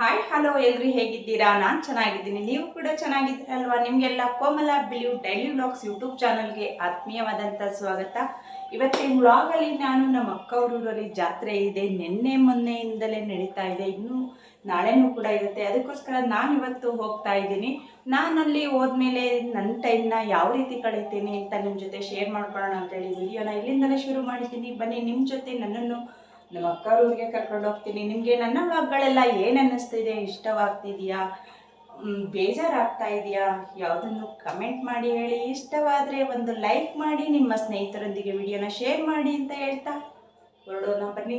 Hi hello ಎಲ್ರಿ, ಹೇಗಿದ್ದೀರಾ? ನಾನು ಚೆನ್ನಾಗಿದ್ದೀನಿ. ನೀವು ಕೂಡ ಚೆನ್ನಾಗಿದ್ದೀರಲ್ವಾ ನಿಮಗೆಲ್ಲ Komala believe daily vlogs YouTube ಚಾನಲ್ಗೆ ಆತ್ಮೀಯವಾದಂಥ ಸ್ವಾಗತ. ಇವತ್ತಿನ ವ್ಲಾಗಲ್ಲಿ ನಾನು ನಮ್ಮ ಅಕ್ಕ ಊರಲ್ಲಿ ಜಾತ್ರೆ ಇದೆ. ನಿನ್ನೆ ಮೊನ್ನೆಯಿಂದಲೇ ನಡೀತಾ ಇದೆ. ಇನ್ನೂ ನಾಳೆನೂ ಕೂಡ ಇರುತ್ತೆ. ಅದಕ್ಕೋಸ್ಕರ ನಾನು ಇವತ್ತು ಹೋಗ್ತಾ ಇದ್ದೀನಿ. ನಾನಲ್ಲಿ ಹೋದ್ಮೇಲೆ ನನ್ನ ಟೈಮ್ನ ಯಾವ ರೀತಿ ಕಳೀತೀನಿ ಅಂತ ನಿಮ್ಮ ಜೊತೆ ಶೇರ್ ಮಾಡ್ಕೊಳ್ಳೋಣ ಅಂತೇಳಿ ವಿಡಿಯೋನ ಇಲ್ಲಿಂದಲೇ ಶುರು ಮಾಡಿದ್ದೀನಿ. ಬನ್ನಿ ನಿಮ್ಮ ಜೊತೆ ನನ್ನನ್ನು ನಮ್ಮ ಅಕ್ಕವ್ರಿಗೆ ಕರ್ಕೊಂಡು ಹೋಗ್ತೀನಿ. ನಿಮಗೆ ನನ್ನ ವ್ಲಾಗ್ಗಳೆಲ್ಲ ಏನು ಅನ್ನಿಸ್ತಿದೆ? ಇಷ್ಟವಾಗ್ತಿದೆಯಾ? ಬೇಜಾರಾಗ್ತಾ ಇದೆಯಾ? ಯಾವುದನ್ನು ಕಮೆಂಟ್ ಮಾಡಿ ಹೇಳಿ. ಇಷ್ಟವಾದರೆ ಒಂದು ಲೈಕ್ ಮಾಡಿ, ನಿಮ್ಮ ಸ್ನೇಹಿತರೊಂದಿಗೆ ವಿಡಿಯೋನ ಶೇರ್ ಮಾಡಿ ಅಂತ ಹೇಳ್ತಾ ಹೊರಡೋಣ ಬನ್ನಿ.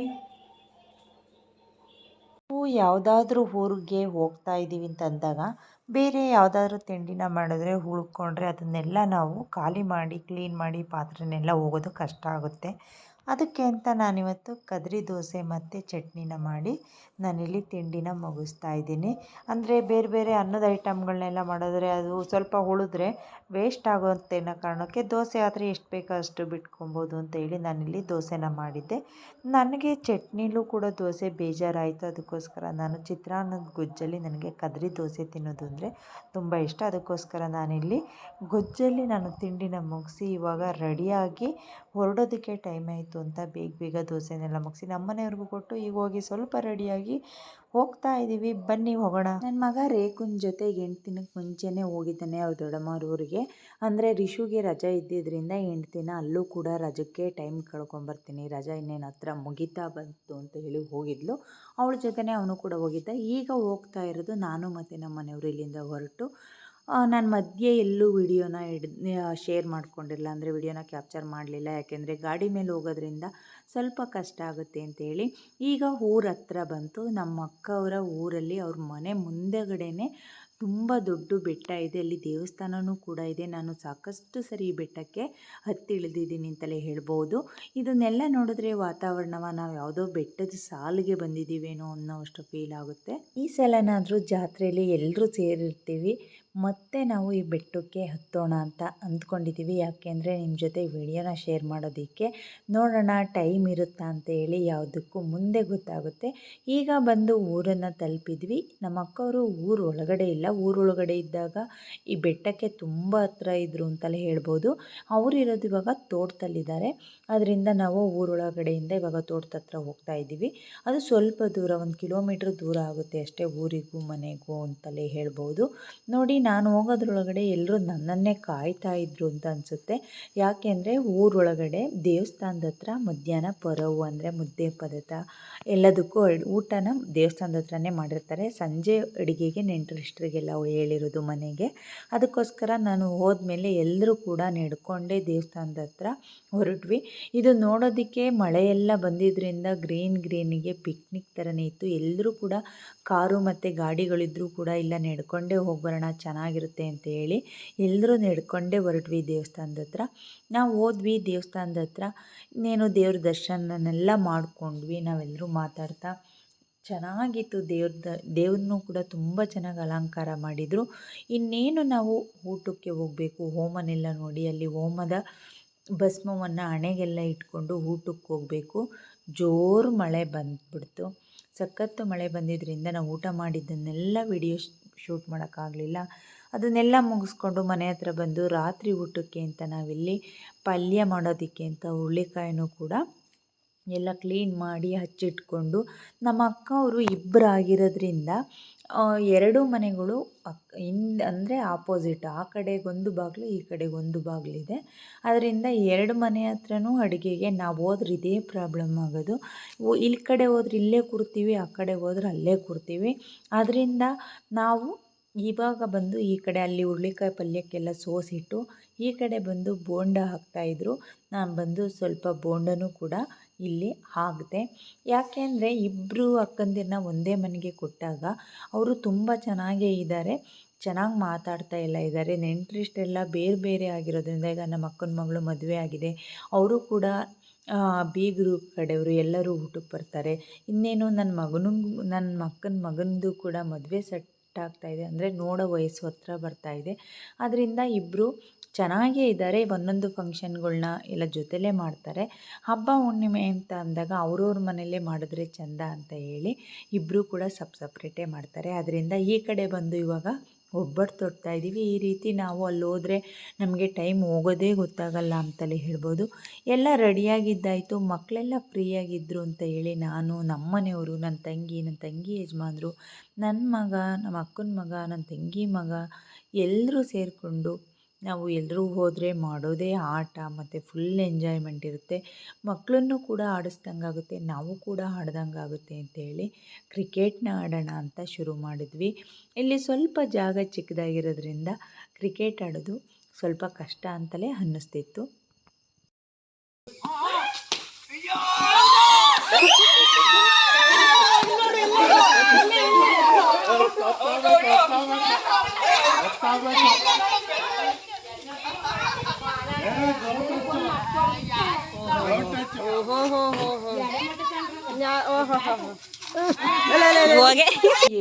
ನಾವು ಯಾವುದಾದ್ರೂ ಊರಿಗೆ ಹೋಗ್ತಾ ಇದ್ದೀವಿ ಅಂತ ಅಂದಾಗ, ಬೇರೆ ಯಾವುದಾದ್ರೂ ತಿಂಡಿನ ಮಾಡಿದ್ರೆ ಉಳ್ಕೊಂಡ್ರೆ ಅದನ್ನೆಲ್ಲ ನಾವು ಖಾಲಿ ಮಾಡಿ ಕ್ಲೀನ್ ಮಾಡಿ ಪಾತ್ರೆನೆಲ್ಲ ಹೋಗೋದು ಕಷ್ಟ ಆಗುತ್ತೆ. ಅದಕ್ಕೆ ಅಂತ ನಾನಿವತ್ತು ಕದ್ರಿ ದೋಸೆ ಮತ್ತು ಚಟ್ನಿನ ಮಾಡಿ ನಾನಿಲ್ಲಿ ತಿಂಡಿನ ಮುಗಿಸ್ತಾ ಇದ್ದೀನಿ. ಅಂದರೆ ಬೇರೆ ಬೇರೆ ಅನ್ನದ ಐಟಮ್ಗಳನ್ನೆಲ್ಲ ಮಾಡಿದ್ರೆ ಅದು ಸ್ವಲ್ಪ ಉಳಿದ್ರೆ ವೇಸ್ಟ್ ಆಗುತ್ತೆ ಅನ್ನೋ ಕಾರಣಕ್ಕೆ ದೋಸೆ ಆದರೆ ಎಷ್ಟು ಬೇಕೋ ಅಷ್ಟು ಬಿಟ್ಕೊಬೋದು ಅಂತ ಹೇಳಿ ನಾನಿಲ್ಲಿ ದೋಸೆನ ಮಾಡಿದ್ದೆ. ನನಗೆ ಚಟ್ನಿಲೂ ಕೂಡ ದೋಸೆ ಬೇಜಾರಾಯಿತು. ಅದಕ್ಕೋಸ್ಕರ ನಾನು ಚಿತ್ರಾನ್ನದ ಗೊಜ್ಜಲ್ಲಿ ನನಗೆ ಕದ್ರಿ ದೋಸೆ ತಿನ್ನೋದು ಅಂದರೆ ತುಂಬ ಇಷ್ಟ. ಅದಕ್ಕೋಸ್ಕರ ನಾನಿಲ್ಲಿ ಗೊಜ್ಜಲ್ಲಿ ನಾನು ತಿಂಡಿನ ಮುಗಿಸಿ ಇವಾಗ ರೆಡಿಯಾಗಿ ಹೊರಡೋದಕ್ಕೆ ಟೈಮ್ ಆಯಿತು ಅಂತ ಬೇಗ ಬೇಗ ದೋಸೆನೆಲ್ಲ ಮುಗಿಸಿ ನಮ್ಮನೆಯವ್ರಿಗೂ ಕೊಟ್ಟು ಈಗ ಹೋಗಿ ಸ್ವಲ್ಪ ರೆಡಿಯಾಗಿ ಹೋಗ್ತಾ ಇದ್ದೀವಿ ಬನ್ನಿ ಹೋಗೋಣ. ನನ್ನ ಮಗ ರೇಖುನ್ ಜೊತೆ ಎಂಟು ದಿನಕ್ಕೆ ಮುಂಚೆನೇ ಹೋಗಿದ್ದಾನೆ ಅವ್ರ ದೊಡ್ಡಮ್ಮವ್ರ ಊರಿಗೆ. ಅಂದರೆ ರಿಶುಗೆ ರಜೆ ಇದ್ದಿದ್ದರಿಂದ ಎಂಟು ದಿನ ಅಲ್ಲೂ ಕೂಡ ರಜಕ್ಕೆ ಟೈಮ್ ಕಳ್ಕೊಂಬರ್ತೀನಿ. ರಜಾ ಇನ್ನೇನು ಹತ್ರ ಮುಗಿತಾ ಬಂತು ಅಂತ ಹೇಳಿ ಹೋಗಿದ್ಲು. ಅವಳ ಜೊತೆನೇ ಅವನು ಕೂಡ ಹೋಗಿದ್ದ. ಈಗ ಹೋಗ್ತಾ ಇರೋದು ನಾನು ಮತ್ತು ನಮ್ಮ ಮನೆಯವರು ಇಲ್ಲಿಂದ ಹೊರಟು ನಾನು ಮಧ್ಯೆ ಎಲ್ಲೂ ವಿಡಿಯೋನ ಹಿಡ್ ಶೇರ್ ಮಾಡ್ಕೊಂಡಿಲ್ಲ. ಅಂದರೆ ವಿಡಿಯೋನ ಕ್ಯಾಪ್ಚರ್ ಮಾಡಲಿಲ್ಲ. ಯಾಕೆಂದರೆ ಗಾಡಿ ಮೇಲೆ ಹೋಗೋದ್ರಿಂದ ಸ್ವಲ್ಪ ಕಷ್ಟ ಆಗುತ್ತೆ ಅಂತೇಳಿ ಈಗ ಊರ ಹತ್ರ ಬಂತು. ನಮ್ಮ ಅಕ್ಕವರ ಊರಲ್ಲಿ ಅವ್ರ ಮನೆ ಮುಂದೆಗಡೆನೆ ತುಂಬ ದೊಡ್ಡ ಬೆಟ್ಟ ಇದೆ. ಅಲ್ಲಿ ದೇವಸ್ಥಾನವೂ ಕೂಡ ಇದೆ. ನಾನು ಸಾಕಷ್ಟು ಸರಿ ಈ ಬೆಟ್ಟಕ್ಕೆ ಹತ್ತಿ ಇಳಿದಿದ್ದೀನಿ ಅಂತಲೇ ಹೇಳ್ಬೋದು. ಇದನ್ನೆಲ್ಲ ನೋಡಿದ್ರೆ ವಾತಾವರಣವ ನಾವು ಯಾವುದೋ ಬೆಟ್ಟದ ಸಾಲಿಗೆ ಬಂದಿದ್ದೀವೇನೋ ಅನ್ನೋ ಅಷ್ಟು ಫೀಲ್ ಆಗುತ್ತೆ. ಈ ಸಲನಾದರೂ ಜಾತ್ರೆಯಲ್ಲಿ ಎಲ್ಲರೂ ಸೇರಿರ್ತೀವಿ. ಮತ್ತೆ ನಾವು ಈ ಬೆಟ್ಟಕ್ಕೆ ಹತ್ತೋಣ ಅಂತ ಅಂದ್ಕೊಂಡಿದ್ದೀವಿ ಯಾಕೆಂದರೆ ನಿಮ್ಮ ಜೊತೆ ವಿಡಿಯೋನ ಶೇರ್ ಮಾಡೋದಕ್ಕೆ ನೋಡೋಣ, ಟೈಮ್ ಇರುತ್ತಾ ಅಂತ ಹೇಳಿ ಯಾವುದಕ್ಕೂ ಮುಂದೆ ಗೊತ್ತಾಗುತ್ತೆ. ಈಗ ಬಂದು ಊರನ್ನು ತಲುಪಿದ್ವಿ. ನಮ್ಮ ಅಕ್ಕವರು ಊರು ಒಳಗಡೆ ಇಲ್ಲ. ಊರೊಳಗಡೆ ಇದ್ದಾಗ ಈ ಬೆಟ್ಟಕ್ಕೆ ತುಂಬ ಹತ್ರ ಇದ್ದರು ಅಂತಲೇ ಹೇಳ್ಬೋದು. ಅವರು ಇರೋದು ಇವಾಗ ತೋಟದಲ್ಲಿದ್ದಾರೆ. ಅದರಿಂದ ನಾವು ಊರೊಳಗಡೆಯಿಂದ ಇವಾಗ ತೋಟದ ಹತ್ರ ಹೋಗ್ತಾ ಇದ್ದೀವಿ. ಅದು ಸ್ವಲ್ಪ ದೂರ, ಒಂದು ಕಿಲೋಮೀಟ್ರ್ ದೂರ ಆಗುತ್ತೆ ಅಷ್ಟೇ ಊರಿಗೂ ಮನೆಗೂ ಅಂತಲೇ ಹೇಳ್ಬೋದು. ನೋಡಿ ನಾನು ಹೋಗೋದ್ರೊಳಗಡೆ ಎಲ್ಲರೂ ನನ್ನನ್ನೇ ಕಾಯ್ತಾ ಇದ್ರು ಅಂತ ಅನಿಸುತ್ತೆ. ಯಾಕೆಂದರೆ ಊರೊಳಗಡೆ ದೇವಸ್ಥಾನದ ಹತ್ರ ಮಧ್ಯಾಹ್ನ ಪರವು ಅಂದರೆ ಮುದ್ದೆ ಪದಾರ್ಥ ಎಲ್ಲದಕ್ಕೂ ಊಟನ ದೇವಸ್ಥಾನದ ಹತ್ರನೇ ಮಾಡಿರ್ತಾರೆ. ಸಂಜೆ ಅಡುಗೆಗೆ ನೆಂಟರಿಷ್ಟರಿಗೆಲ್ಲ ಹೇಳಿರೋದು ಮನೆಗೆ. ಅದಕ್ಕೋಸ್ಕರ ನಾನು ಹೋದ್ಮೇಲೆ ಎಲ್ಲರೂ ಕೂಡ ನಡ್ಕೊಂಡೇ ದೇವಸ್ಥಾನದ ಹತ್ರ ಹೊರಟ್ವಿ. ಇದು ನೋಡೋದಕ್ಕೆ ಮಳೆಯೆಲ್ಲ ಬಂದಿದ್ದರಿಂದ ಗ್ರೀನ್ ಗ್ರೀನಿಗೆ ಪಿಕ್ನಿಕ್ ಥರನೇ ಇತ್ತು. ಎಲ್ಲರೂ ಕೂಡ ಕಾರು ಮತ್ತು ಗಾಡಿಗಳಿದ್ದರೂ ಕೂಡ ಇಲ್ಲ ನಡ್ಕೊಂಡೇ ಹೋಗ್ಬರೋಣ ಚೆನ್ನಾಗಿರುತ್ತೆ ಅಂತ ಹೇಳಿ ಎಲ್ಲರೂ ನಡ್ಕೊಂಡೇ ಹೊರಟ್ವಿ ದೇವಸ್ಥಾನದ ಹತ್ರ. ನಾವು ಹೋದ್ವಿ ದೇವಸ್ಥಾನದ ಹತ್ರ. ಇನ್ನೇನು ದೇವ್ರ ದರ್ಶನನೆಲ್ಲ ಮಾಡ್ಕೊಂಡ್ವಿ ನಾವೆಲ್ಲರೂ ಮಾತಾಡ್ತಾ. ಚೆನ್ನಾಗಿತ್ತು ದೇವ್ರದ ದೇವ್ರನ್ನೂ ಕೂಡ ತುಂಬ ಚೆನ್ನಾಗಿ ಅಲಂಕಾರ ಮಾಡಿದರು. ಇನ್ನೇನು ನಾವು ಊಟಕ್ಕೆ ಹೋಗಬೇಕು, ಹೋಮನೆಲ್ಲ ನೋಡಿ ಅಲ್ಲಿ ಹೋಮದ ಭಸ್ಮವನ್ನು ಹಣೆಗೆಲ್ಲ ಇಟ್ಕೊಂಡು ಊಟಕ್ಕೆ ಹೋಗಬೇಕು. ಜೋರು ಮಳೆ ಬಂದ್ಬಿಡ್ತು. ಸಖತ್ತು ಮಳೆ ಬಂದಿದ್ದರಿಂದ ನಾವು ಊಟ ಮಾಡಿದ್ದನ್ನೆಲ್ಲ ವಿಡಿಯೋ ಶೂಟ್ ಮಾಡೋಕ್ಕಾಗಲಿಲ್ಲ. ಅದನ್ನೆಲ್ಲ ಮುಗಿಸ್ಕೊಂಡು ಮನೆ ಹತ್ರ ಬಂದು ರಾತ್ರಿ ಊಟಕ್ಕೆ ಅಂತ ನಾವಿಲ್ಲಿ ಪಲ್ಯ ಮಾಡೋದಕ್ಕೆ ಅಂತ ಹುರುಳಿಕಾಯಿನೂ ಕೂಡ ಎಲ್ಲ ಕ್ಲೀನ್ ಮಾಡಿ ಹಚ್ಚಿಟ್ಕೊಂಡು ನಮ್ಮ ಅಕ್ಕ ಅವರು ಇಬ್ಬರು ಆಗಿರೋದ್ರಿಂದ ಎರಡು ಮನೆಗಳು ಅಕ್ ಹಿಂದ್ ಅಂದರೆ ಆಪೋಸಿಟ್ ಆ ಕಡೆಗೊಂದು ಬಾಗಿಲು, ಈ ಕಡೆಗೊಂದು ಬಾಗಿಲಿದೆ ಅದರಿಂದ ಎರಡು ಮನೆ ಹತ್ರನೂ ಅಡುಗೆಗೆ ನಾವು ಹೋದ್ರೆ ಇದೇ ಪ್ರಾಬ್ಲಮ್ ಆಗೋದು. ಇಲ್ಲಿ ಕಡೆ ಹೋದ್ರೆ ಇಲ್ಲೇ ಕೂರ್ತೀವಿ, ಆ ಕಡೆ ಹೋದ್ರೆ ಅಲ್ಲೇ ಕೂರ್ತೀವಿ. ಅದರಿಂದ ನಾವು ಇವಾಗ ಬಂದು ಈ ಕಡೆ ಅಲ್ಲಿ ಹುರುಳಿಕಾಯಿ ಪಲ್ಯಕ್ಕೆಲ್ಲ ಸೋಸಿಟ್ಟು ಈ ಕಡೆ ಬಂದು ಬೋಂಡ ಹಾಕ್ತಾಯಿದ್ರು ನಾನು ಬಂದು ಸ್ವಲ್ಪ ಬೋಂಡನೂ ಕೂಡ ಇಲ್ಲಿ ಹಾಕಿದೆ. ಯಾಕೆ ಅಂದರೆ ಇಬ್ಬರು ಅಕ್ಕಂದಿರನ್ನ ಒಂದೇ ಮನೆಗೆ ಕೊಟ್ಟಾಗ ಅವರು ತುಂಬ ಚೆನ್ನಾಗೇ ಇದ್ದಾರೆ ಚೆನ್ನಾಗಿ ಮಾತಾಡ್ತಾ ಎಲ್ಲ ಇದ್ದಾರೆ ನೆಂಟರಿಷ್ಟೆಲ್ಲ ಬೇರೆ ಬೇರೆ ಆಗಿರೋದ್ರಿಂದ ಈಗ ನಮ್ಮ ಅಕ್ಕನ ಮಗಳು ಮದುವೆ ಆಗಿದೆ. ಅವರು ಕೂಡ ಬೀಗರು ಕಡೆಯವರು ಎಲ್ಲರೂ ಊಟಕ್ಕೆ ಬರ್ತಾರೆ. ಇನ್ನೇನು ನನ್ನ ಮಗನಿಗೂ ನನ್ನ ಅಕ್ಕನ ಮಗನದು ಕೂಡ ಮದುವೆ ಸೆಟ್ ಆಗ್ತಾಯಿದೆ ಅಂದರೆ ನೋಡೋ ವಯಸ್ಸು ಹತ್ರ ಇದೆ. ಅದರಿಂದ ಇಬ್ಬರು ಚೆನ್ನಾಗೇ ಇದ್ದಾರೆ ಒಂದೊಂದು ಫಂಕ್ಷನ್ಗಳನ್ನ ಎಲ್ಲ ಜೊತೆಲೇ ಮಾಡ್ತಾರೆ. ಹಬ್ಬ ಹುಣ್ಣಿಮೆ ಅಂತ ಅಂದಾಗ ಅವ್ರವ್ರ ಮನೆಯಲ್ಲೇ ಮಾಡಿದ್ರೆ ಚೆಂದ ಅಂತ ಹೇಳಿ ಇಬ್ಬರು ಕೂಡ ಸಪ್ ಸಪ್ರೇಟೇ ಮಾಡ್ತಾರೆ. ಅದರಿಂದ ಈ ಕಡೆ ಬಂದು ಇವಾಗ ಒಬ್ಬಟ್ಟು ತೊಡ್ತಾ ಇದ್ದೀವಿ. ಈ ರೀತಿ ನಾವು ಅಲ್ಲಿ ಹೋದರೆ ನಮಗೆ ಟೈಮ್ ಹೋಗೋದೇ ಗೊತ್ತಾಗಲ್ಲ ಅಂತಲೇ ಹೇಳ್ಬೋದು. ಎಲ್ಲ ರೆಡಿಯಾಗಿದ್ದಾಯಿತು. ಮಕ್ಕಳೆಲ್ಲ ಫ್ರೀಯಾಗಿದ್ದರು ಅಂತ ಹೇಳಿ ನಾನು, ನಮ್ಮ ಮನೆಯವರು, ನನ್ನ ತಂಗಿ ನನ್ನ ತಂಗಿ ಯಜಮಾನ್ರು, ನನ್ನ ಮಗ, ನಮ್ಮ ಅಕ್ಕನ ಮಗ, ನನ್ನ ತಂಗಿ ಮಗ ಎಲ್ಲರೂ ಸೇರಿಕೊಂಡು ನಾವು ಎಲ್ಲರೂ ಹೋದರೆ ಮಾಡೋದೇ ಆಟ, ಮತ್ತು ಫುಲ್ ಎಂಜಾಯ್ಮೆಂಟ್ ಇರುತ್ತೆ. ಮಕ್ಕಳನ್ನು ಕೂಡ ಆಡಿಸ್ದಂಗಾಗುತ್ತೆ ನಾವು ಕೂಡ ಆಡ್ದಂಗಾಗುತ್ತೆ ಅಂತೇಳಿ ಕ್ರಿಕೆಟ್ನ ಆಡೋಣ ಅಂತ ಶುರು ಮಾಡಿದ್ವಿ. ಇಲ್ಲಿ ಸ್ವಲ್ಪ ಜಾಗ ಚಿಕ್ಕದಾಗಿರೋದ್ರಿಂದ ಕ್ರಿಕೆಟ್ ಆಡೋದು ಸ್ವಲ್ಪ ಕಷ್ಟ ಅಂತಲೇ ಅನ್ನಿಸ್ತಿತ್ತು.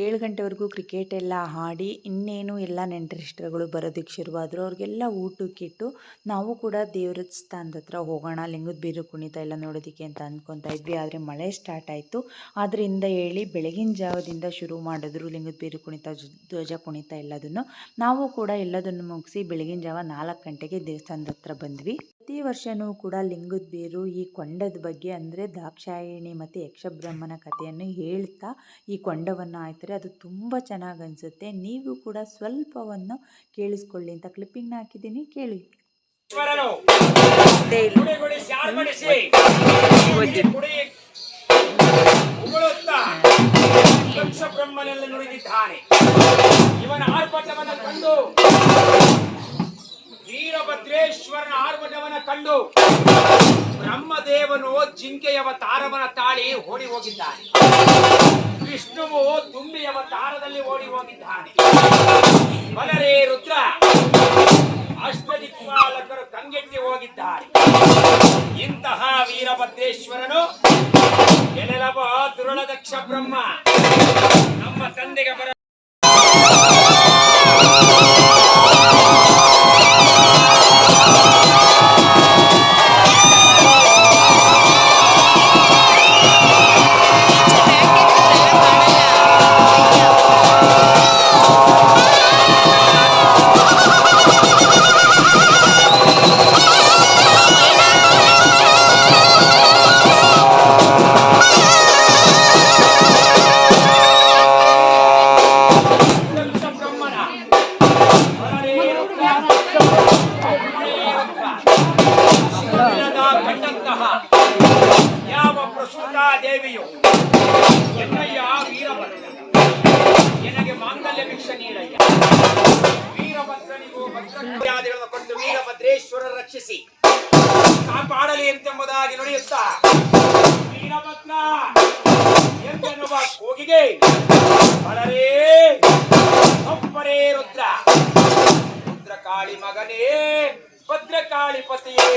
ಏಳು ಗಂಟೆವರೆಗೂ ಕ್ರಿಕೆಟ್ ಎಲ್ಲ ಆಡಿ ಇನ್ನೇನು ಎಲ್ಲ ನೆಂಟರಿಷ್ಟರುಗಳು ಬರೋದಕ್ಕೆ ಶುರುವಾದರು ಅವ್ರಿಗೆಲ್ಲ ಊಟಕ್ಕಿಟ್ಟು ನಾವು ಕೂಡ ದೇವ್ರ ಸ್ಥಾನದ ಹತ್ರ ಹೋಗೋಣ, ಲಿಂಗದ ಬೀರು ಕುಣಿತ ಎಲ್ಲ ನೋಡೋದಕ್ಕೆ ಅಂತ ಅಂದ್ಕೊತಾ ಇದ್ವಿ. ಆದರೆ ಮಳೆ ಸ್ಟಾರ್ಟ್ ಆಯಿತು. ಆದ್ದರಿಂದ ಹೇಳಿ ಬೆಳಗಿನ ಜಾವದಿಂದ ಶುರು ಮಾಡಿದ್ರು ಲಿಂಗದ ಬೀರು ಕುಣಿತ ಧ್ವಜ ಕುಣಿತ ಎಲ್ಲದನ್ನು. ನಾವು ಕೂಡ ಎಲ್ಲದನ್ನು ಮುಗಿಸಿ ಬೆಳಗಿನ ಜಾವ ನಾಲ್ಕು ಗಂಟೆಗೆ ದೇವಸ್ಥಾನದ ಹತ್ರ ಬಂದ್ವಿ. ಪ್ರತಿ ವರ್ಷನೂ ಕೂಡ ಲಿಂಗದ ಬೇರು ಈ ಕೊಂಡದ ಬಗ್ಗೆ ಅಂದರೆ ದಾಕ್ಷಾಯಿಣಿ ಮತ್ತು ಯಕ್ಷಬ್ರಹ್ಮನ ಕಥೆಯನ್ನು ಹೇಳ್ತಾ ಈ ಕೊಂಡವನ್ನು ಆಯ್ತಾರೆ ಅದು ತುಂಬ ಚೆನ್ನಾಗಿ ಅನಿಸುತ್ತೆ. ನೀವು ಕೂಡ ಸ್ವಲ್ಪವನ್ನು ಕೇಳಿಸ್ಕೊಳ್ಳಿ ಅಂತ ಕ್ಲಿಪ್ಪಿಂಗ್ನ ಹಾಕಿದ್ದೀನಿ. ಕೇಳಿ. ನುಡಿದಿದ್ದಾನೆ ಇವನ ಆರ್ಭಟವನ್ನು ಕಂಡು ವೀರಭದ್ರೇಶ್ವರನ ಆರ್ಭಟವನ ಕಂಡು ಬ್ರಹ್ಮದೇವನು ಜಿಂಕೆಯವ ತಾರವನ ತಾಳಿ ಓಡಿ ಹೋಗಿದ್ದಾನೆ. ವಿಷ್ಣುವು ತುಂಬಿಯವ ತಾರದಲ್ಲಿ ಓಡಿ ಹೋಗಿದ್ದಾನೆ. ಬಲರೇ ರುದ್ರ, ಅಷ್ಟದಿಕ್ಪಾಲಕರು ಕಂಗೆಟ್ಟಿ ಹೋಗಿದ್ದಾರೆ. ಇಂತಹ ವೀರಭದ್ರೇಶ್ವರನು ಎಲೆಲಬ ದುರುಳದಕ್ಷ ಬ್ರಹ್ಮ ನಮ್ಮ ತಂದೆಗೆ ಬರ ವೀರಭದ್ರನಿಗೂ ಭದ್ರಾದಿಗಳನ್ನು ಕೊಟ್ಟು ವೀರಭದ್ರೇಶ್ವರ ರಕ್ಷಿಸಿ. ಕಾಪಾಡಲಿ ಎಂತೆಂಬುದಾಗಿ ನುಡಿಯುತ್ತಾ. ವೀರಭದ್ರ ಎಂತೆನ್ನುವ ಕೂಗಿಗೆ ಬಲರೇ ಒಬ್ಬರೇ ರುದ್ರ. ರುದ್ರಕಾಳಿ ಮಗನೇ, ಭದ್ರಕಾಳಿ ಪತಿಯೇ.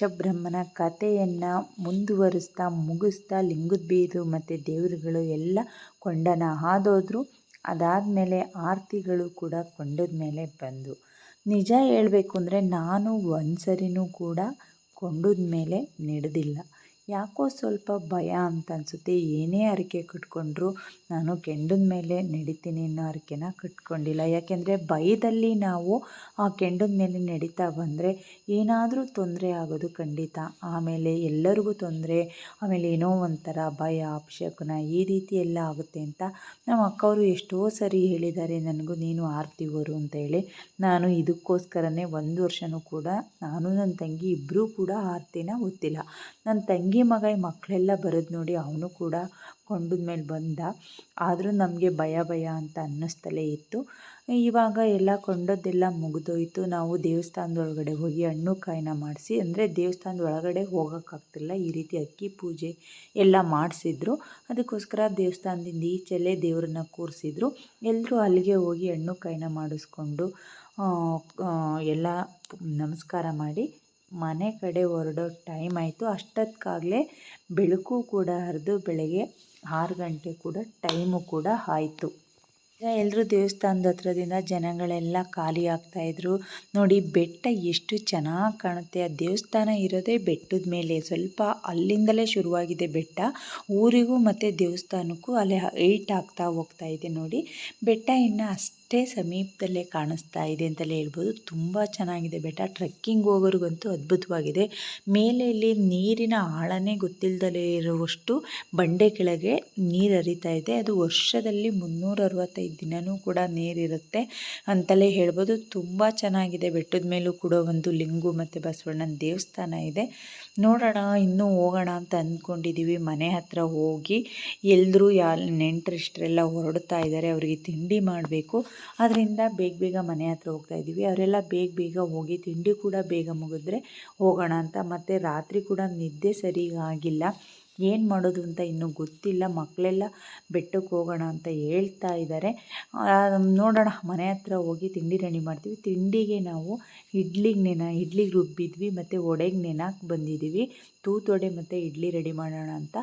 ಯಕ್ಷಬ್ರಹ್ಮನ ಕಥೆಯನ್ನು ಮುಂದುವರಿಸ್ತಾ, ಮುಗಿಸ್ತಾ, ಲಿಂಗದ ಮತ್ತು ದೇವರುಗಳು ಎಲ್ಲ ಕೊಂಡನ. ಹಾದೋದ್ರು ಅದಾದಮೇಲೆ ಆರತಿಗಳು ಕೂಡ ಕೊಂಡದ ಮೇಲೆ ಬಂದು. ನಿಜ ಹೇಳಬೇಕು ಅಂದರೆ ನಾನು ಒಂದು ಸರಿನೂ ಕೂಡ ಕೊಂಡದ ಮೇಲೆ ನಡೆದಿಲ್ಲ. ಯಾಕೋ ಸ್ವಲ್ಪ ಭಯ ಅಂತ ಅನಿಸುತ್ತೆ. ಏನೇ ಅರಿಕೆ ಕಟ್ಕೊಂಡ್ರೂ ನಾನು ಕೆಂಡದ ಮೇಲೆ ನಡಿತೀನಿ ಅನ್ನೋ ಅರಿಕೆನ ಕಟ್ಕೊಂಡಿಲ್ಲ. ಯಾಕೆಂದರೆ ಭಯದಲ್ಲಿ ನಾವು ಆ ಕೆಂಡದ ಮೇಲೆ ನಡೀತಾ ಬಂದರೆ ಏನಾದರೂ ತೊಂದರೆ ಆಗೋದು ಖಂಡಿತ. ಆಮೇಲೆ ಎಲ್ಲರಿಗೂ ತೊಂದರೆ, ಆಮೇಲೆ ಏನೋ ಒಂಥರ ಭಯ, ಅಪಶಕುನ ಈ ರೀತಿ ಎಲ್ಲ ಆಗುತ್ತೆ ಅಂತ ನಮ್ಮ ಅಕ್ಕವರು ಎಷ್ಟೋ ಸರಿ ಹೇಳಿದ್ದಾರೆ, ನನಗೂ ನೀನು ಆರತಿ ಅಂತ ಹೇಳಿ. ನಾನು ಇದಕ್ಕೋಸ್ಕರನೇ ಒಂದು ವರ್ಷವೂ ಕೂಡ ನಾನು ನನ್ನ ತಂಗಿ ಇಬ್ಬರೂ ಕೂಡ ಆರತಿನ ಗೊತ್ತಿಲ್ಲ ನನ್ನ ತಂಗಿ ಮಗ ಮಕ್ಕಳೆಲ್ಲ ಬರೋದು ನೋಡಿ ಅವನು ಕೂಡ ಕೊಂಡದ ಮೇಲೆ ಬಂದ. ಆದರೂ ನಮಗೆ ಭಯ ಭಯ ಅಂತ ಅನ್ನಿಸ್ತಲೇ ಇತ್ತು. ಇವಾಗ ಎಲ್ಲ ಕೊಂಡದ್ದೆಲ್ಲ ಮುಗಿದೋಯ್ತು. ನಾವು ದೇವಸ್ಥಾನದ ಒಳಗಡೆ ಹೋಗಿ ಹಣ್ಣು ಕಾಯಿನ ಮಾಡಿಸಿ, ಅಂದರೆ ದೇವಸ್ಥಾನದ ಒಳಗಡೆ ಹೋಗೋಕ್ಕಾಗ್ತಿಲ್ಲ. ಈ ರೀತಿ ಅಕ್ಕಿ ಪೂಜೆ ಎಲ್ಲ ಮಾಡಿಸಿದ್ರು. ಅದಕ್ಕೋಸ್ಕರ ದೇವಸ್ಥಾನದಿಂದ ಈಚೆಲ್ಲೇ ದೇವ್ರನ್ನ ಕೂರಿಸಿದ್ರು. ಎಲ್ಲರೂ ಅಲ್ಲಿಗೆ ಹೋಗಿ ಹಣ್ಣು ಕಾಯಿನ ಮಾಡಿಸ್ಕೊಂಡು ಎಲ್ಲ ನಮಸ್ಕಾರ ಮಾಡಿ ಮನೆ ಕಡೆ ಹೊರಡೋ ಟೈಮ್ ಆಯಿತು. ಅಷ್ಟೊತ್ತಿಗಾಗಲೇ ಬೆಳಕು ಕೂಡ ಹರಿದು ಬೆಳಗ್ಗೆ ಆರು ಗಂಟೆ ಕೂಡ ಟೈಮು ಕೂಡ ಆಯಿತು. ಎಲ್ಲರೂ ದೇವಸ್ಥಾನದ ಹತ್ರದಿಂದ ಜನಗಳೆಲ್ಲ ಖಾಲಿ ಆಗ್ತಾಯಿದ್ರು ನೋಡಿ ಬೆಟ್ಟ ಎಷ್ಟು ಚೆನ್ನಾಗಿ ಕಾಣುತ್ತೆ. ಆ ದೇವಸ್ಥಾನ ಇರೋದೇ ಬೆಟ್ಟದ ಮೇಲೆ. ಸ್ವಲ್ಪ ಅಲ್ಲಿಂದಲೇ ಶುರುವಾಗಿದೆ ಬೆಟ್ಟ. ಊರಿಗೂ ಮತ್ತು ದೇವಸ್ಥಾನಕ್ಕೂ ಅಲ್ಲಿ ಏಟ್ ಆಗ್ತಾ ಹೋಗ್ತಾ ಇದೆ ನೋಡಿ. ಬೆಟ್ಟ ಇನ್ನು ಅಷ್ಟೇ ಸಮೀಪದಲ್ಲೇ ಕಾಣಿಸ್ತಾ ಇದೆ ಅಂತಲೇ ಹೇಳ್ಬೋದು. ತುಂಬ ಚೆನ್ನಾಗಿದೆ ಬೆಟ್ಟ. ಟ್ರೆಕ್ಕಿಂಗ್ ಹೋಗೋರಿಗಂತೂ ಅದ್ಭುತವಾಗಿದೆ. ಮೇಲೆ ಇಲ್ಲಿ ನೀರಿನ ಆಳನೇ ಗೊತ್ತಿಲ್ಲದಲೇ ಇರುವಷ್ಟು ಬಂಡೆ ಕೆಳಗೆ ನೀರು ಹರಿತಾ ಇದೆ. ಅದು ವರ್ಷದಲ್ಲಿ ಮುನ್ನೂರ ಅರವತ್ತೈದು ದಿನವೂ ಕೂಡ ನೀರಿರುತ್ತೆ ಅಂತಲೇ ಹೇಳ್ಬೋದು. ತುಂಬ ಚೆನ್ನಾಗಿದೆ ಬೆಟ್ಟದ ಮೇಲೂ ಕೂಡ ಒಂದು ಲಿಂಗು ಮತ್ತು ಬಸವಣ್ಣನ ದೇವಸ್ಥಾನ ಇದೆ. ನೋಡೋಣ, ಇನ್ನೂ ಹೋಗೋಣ ಅಂತ ಅಂದ್ಕೊಂಡಿದ್ದೀವಿ ಮನೆ ಹತ್ರ ಹೋಗಿ ಎಲ್ಲರೂ ಯಾ ನೆಂಟರಿಷ್ಟರೆಲ್ಲ ಹೊರಡ್ತಾ ಇದ್ದಾರೆ. ಅವರಿಗೆ ತಿಂಡಿ ಮಾಡಬೇಕು. ಅದರಿಂದ ಬೇಗ ಬೇಗ ಮನೆ ಹತ್ರ ಹೋಗ್ತಾ ಇದ್ದೀವಿ. ಅವರೆಲ್ಲ ಬೇಗ ಬೇಗ ಹೋಗಿ ತಿಂಡಿ ಕೂಡ ಬೇಗ ಮುಗಿದ್ರೆ ಹೋಗೋಣ ಅಂತ. ಮತ್ತು ರಾತ್ರಿ ಕೂಡ ನಿದ್ದೆ ಸರಿಯಾಗಿಲ್ಲ ಏನು ಮಾಡೋದು ಅಂತ ಇನ್ನೂ ಗೊತ್ತಿಲ್ಲ. ಮಕ್ಕಳೆಲ್ಲ ಬೆಟ್ಟಕ್ಕೆ ಹೋಗೋಣ ಅಂತ ಹೇಳ್ತಾ ಇದ್ದಾರೆ. ನೋಡೋಣ. ಮನೆ ಹತ್ರ ಹೋಗಿ ತಿಂಡಿ ರೆಡಿ ಮಾಡ್ತೀವಿ. ತಿಂಡಿಗೆ ನಾವು ಇಡ್ಲಿಗೆ ನೆನ ಇಡ್ಲಿಗೆ ರುಬ್ಬಿದ್ವಿ. ಮತ್ತು ವಡೆಗೆ ನೆನಕ್ಕೆ ಬಂದಿದ್ದೀವಿ. ತೂತು ವಡೆ ಮತ್ತು ಇಡ್ಲಿ ರೆಡಿ ಮಾಡೋಣ ಅಂತ.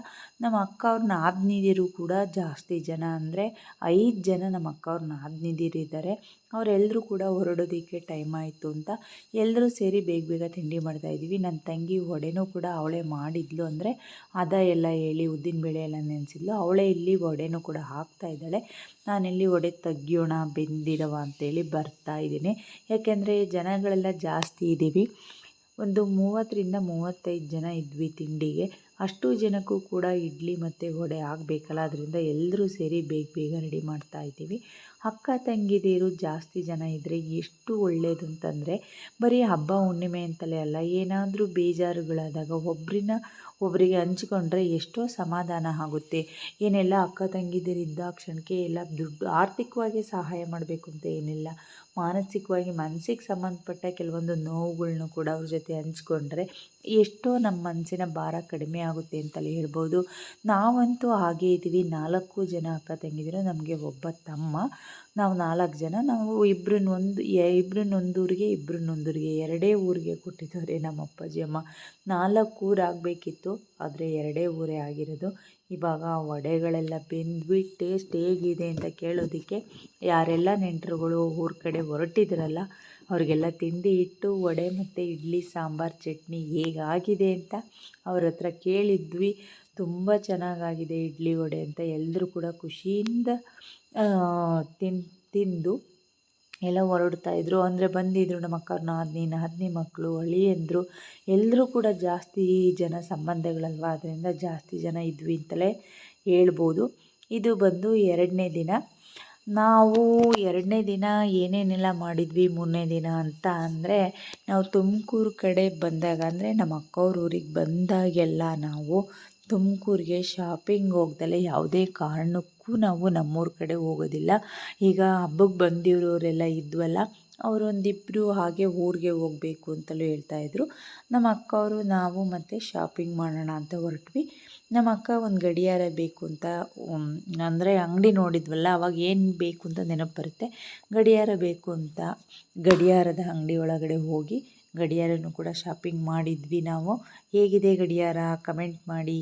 ನಮ್ಮ ಅಕ್ಕ ಅವ್ರ ನಾದಿನಿದಿರು ಕೂಡ ಜಾಸ್ತಿ ಜನ ಅಂದರೆ ಐದು ಜನ ನಮ್ಮ ಅಕ್ಕ ಅವ್ರ ನಾದಿನಿದಿರು ಇದ್ದಾರೆ ಅವರೆಲ್ಲರೂ ಕೂಡ ಹೊರಡೋದಕ್ಕೆ ಟೈಮ್ ಆಯಿತು ಅಂತ ಎಲ್ಲರೂ ಸೇರಿ ಬೇಗ ಬೇಗ ತಿಂಡಿ ಮಾಡ್ತಾಯಿದ್ವಿ ನನ್ನ ತಂಗಿ ವಡೆನೂ ಕೂಡ ಅವಳೇ ಮಾಡಿದ್ಲು ಅಂದರೆ ಅದ ಎಲ್ಲ ಹೇಳಿ ಉದ್ದಿನಬೇಳೆ ಎಲ್ಲ ನೆನೆಸಿದ್ಲು. ಅವಳೇ ಇಲ್ಲಿ ವಡೆನೂ ಕೂಡ ಹಾಕ್ತಾ ಇದ್ದಾಳೆ. ನಾನೆಲ್ಲಿ ವಡೆ ತೆಗಿಯೋಣ, ಬೆಂದಿರವ ಅಂತೇಳಿ ಬರ್ತಾ ಇದ್ದೀನಿ. ಯಾಕೆಂದರೆ ಜನಗಳೆಲ್ಲ ಜಾಸ್ತಿ ಇದ್ದೀವಿ ಒಂದು ಮೂವತ್ತರಿಂದ ಮೂವತ್ತೈದು ಜನ ಇದ್ವಿ ತಿಂಡಿಗೆ. ಅಷ್ಟು ಜನಕ್ಕೂ ಕೂಡ ಇಡ್ಲಿ ಮತ್ತು ವಡೆ ಆಗಬೇಕಲ್ಲ, ಅದರಿಂದ ಎಲ್ಲರೂ ಸೇರಿ ಬೇಗ ಬೇಗ ರೆಡಿ ಮಾಡ್ತಾ ಇದ್ದೀವಿ. ಅಕ್ಕ ತಂಗಿದಿರು ಜಾಸ್ತಿ ಜನ ಇದ್ದರೆ ಎಷ್ಟು ಒಳ್ಳೆಯದು ಅಂತಂದರೆ ಬರೀ ಹಬ್ಬ ಹುಣ್ಣಿಮೆ ಅಂತಲೇ ಅಲ್ಲ, ಏನಾದರೂ ಬೇಜಾರುಗಳಾದಾಗ ಒಬ್ಬರಿನ ಒಬ್ಬರಿಗೆ ಹಂಚಿಕೊಂಡ್ರೆ ಎಷ್ಟೋ ಸಮಾಧಾನ ಆಗುತ್ತೆ. ಏನೆಲ್ಲ ಅಕ್ಕ ತಂಗಿದಿರು ಇದ್ದಾಕ್ಷಣಕ್ಕೆ ಎಲ್ಲ ದುಡ್ಡು ಆರ್ಥಿಕವಾಗಿ ಸಹಾಯ ಮಾಡಬೇಕು ಅಂತ ಏನಿಲ್ಲ. ಮಾನಸಿಕವಾಗಿ, ಮನಸ್ಸಿಗೆ ಸಂಬಂಧಪಟ್ಟ ಕೆಲವೊಂದು ನೋವುಗಳ್ನು ಕೂಡ ಅವ್ರ ಜೊತೆ ಹಂಚ್ಕೊಂಡ್ರೆ ಎಷ್ಟೋ ನಮ್ಮ ಮನಸ್ಸಿನ ಭಾರ ಕಡಿಮೆ ಆಗುತ್ತೆ ಅಂತಲೇ ಹೇಳ್ಬೋದು. ನಾವಂತೂ ಹಾಗೇ ಇದ್ದೀವಿ. ನಾಲ್ಕು ಜನ ಅಕ್ಕ ತಂಗಿದಿರು, ನಮಗೆ ಒಬ್ಬ ತಮ್ಮ. ನಾವು ನಾಲ್ಕು ಜನ. ನಾವು ಇಬ್ಬರನ್ನೊಂದು ಒಂದು ಇಬ್ಬರನ್ನ ಒಂದು ಊರಿಗೆ ಇಬ್ಬರನ್ನೊಂದು ಎರಡೇ ಊರಿಗೆ ಕೊಟ್ಟಿದ್ದಾರೆ ನಮ್ಮ ಅಪ್ಪಾಜಿ ಅಮ್ಮ. ನಾಲ್ಕು ಊರು ಆಗಬೇಕಿತ್ತು ಆದರೆ ಎರಡೇ ಊರೇ ಆಗಿರೋದು. ಇವಾಗ ವಡೆಗಳೆಲ್ಲ ಬೆಂದ್ವಿ ಟೇಸ್ಟ್ ಹೇಗಿದೆ ಅಂತ ಕೇಳೋದಕ್ಕೆ ಯಾರೆಲ್ಲ ನೆಂಟರುಗಳು ಊರ ಕಡೆ ಹೊರಟಿದ್ರಲ್ಲ, ಅವ್ರಿಗೆಲ್ಲ ತಿಂಡಿ ಇಟ್ಟು ವಡೆ ಮತ್ತು ಇಡ್ಲಿ, ಸಾಂಬಾರು, ಚಟ್ನಿ ಹೇಗಾಗಿದೆ ಅಂತ ಅವ್ರ ಹತ್ರ ಕೇಳಿದ್ವಿ. ತುಂಬ ಚೆನ್ನಾಗಾಗಿದೆ ಇಡ್ಲಿ ವಡೆ ಅಂತ ಎಲ್ಲರೂ ಕೂಡ ಖುಷಿಯಿಂದ ತಿನ್, ತಿಂದು ಎಲ್ಲ ಹೊರಡ್ತಾಯಿದ್ರು ಅಂದರೆ ಬಂದಿದ್ದರು ನಮ್ಮ ಅಕ್ಕವ್ರ ನಾದಿನಿ ನಾದಿನಿ ಮಕ್ಕಳು ಅಳಿಯಂದಿರು. ಎಲ್ಲರೂ ಕೂಡ ಜಾಸ್ತಿ ಜನ ಸಂಬಂಧಗಳಲ್ವ? ಅದರಿಂದ ಜಾಸ್ತಿ ಜನ ಇದ್ವಿ ಅಂತಲೇ ಹೇಳ್ಬೋದು. ಇದು ಬಂದು ಎರಡನೇ ದಿನ. ನಾವು ಎರಡನೇ ದಿನ ಏನೇನೆಲ್ಲ ಮಾಡಿದ್ವಿ ಮೂರನೇ ದಿನ ಅಂತ ಅಂದರೆ, ನಾವು ತುಮಕೂರು ಕಡೆ ಬಂದಾಗ ಅಂದರೆ ನಮ್ಮ ಅಕ್ಕವ್ರ ಊರಿಗೆ ಬಂದಾಗೆಲ್ಲ ನಾವು ತುಮಕೂರಿಗೆ ಶಾಪಿಂಗ್ ಹೋಗ್ದಲೇ ಯಾವುದೇ ಕಾರಣಕ್ಕೂ ನಾವು ನಮ್ಮೂರ ಕಡೆ ಹೋಗೋದಿಲ್ಲ. ಈಗ ಹಬ್ಬಕ್ಕೆ ಬಂದಿರೋರೆಲ್ಲ ಇದ್ವಲ್ಲ ಅವರೊಂದಿಬ್ಬರು ಹಾಗೆ ಊರಿಗೆ ಹೋಗಬೇಕು ಅಂತಲೂ ಹೇಳ್ತಾಯಿದ್ರು ನಮ್ಮ ಅಕ್ಕವರು, ನಾವು ಮತ್ತೆ ಶಾಪಿಂಗ್ ಮಾಡೋಣ ಅಂತ ಹೊರಟ್ವಿ. ನಮ್ಮ ಅಕ್ಕ ಒಂದು ಗಡಿಯಾರ ಬೇಕು ಅಂತ ಅಂದರೆ ಅಂಗಡಿ ನೋಡಿದ್ವಲ್ಲ, ಅವಾಗ ಏನು ಬೇಕು ಅಂತ ನೆನಪು ಬರುತ್ತೆ. ಗಡಿಯಾರ ಬೇಕು ಅಂತ ಗಡಿಯಾರದ ಅಂಗಡಿ ಒಳಗಡೆ ಹೋಗಿ ಗಡಿಯಾರನೂ ಕೂಡ ಶಾಪಿಂಗ್ ಮಾಡಿದ್ವಿ ನಾವು. ಹೇಗಿದೆ ಗಡಿಯಾರ? ಕಮೆಂಟ್ ಮಾಡಿ.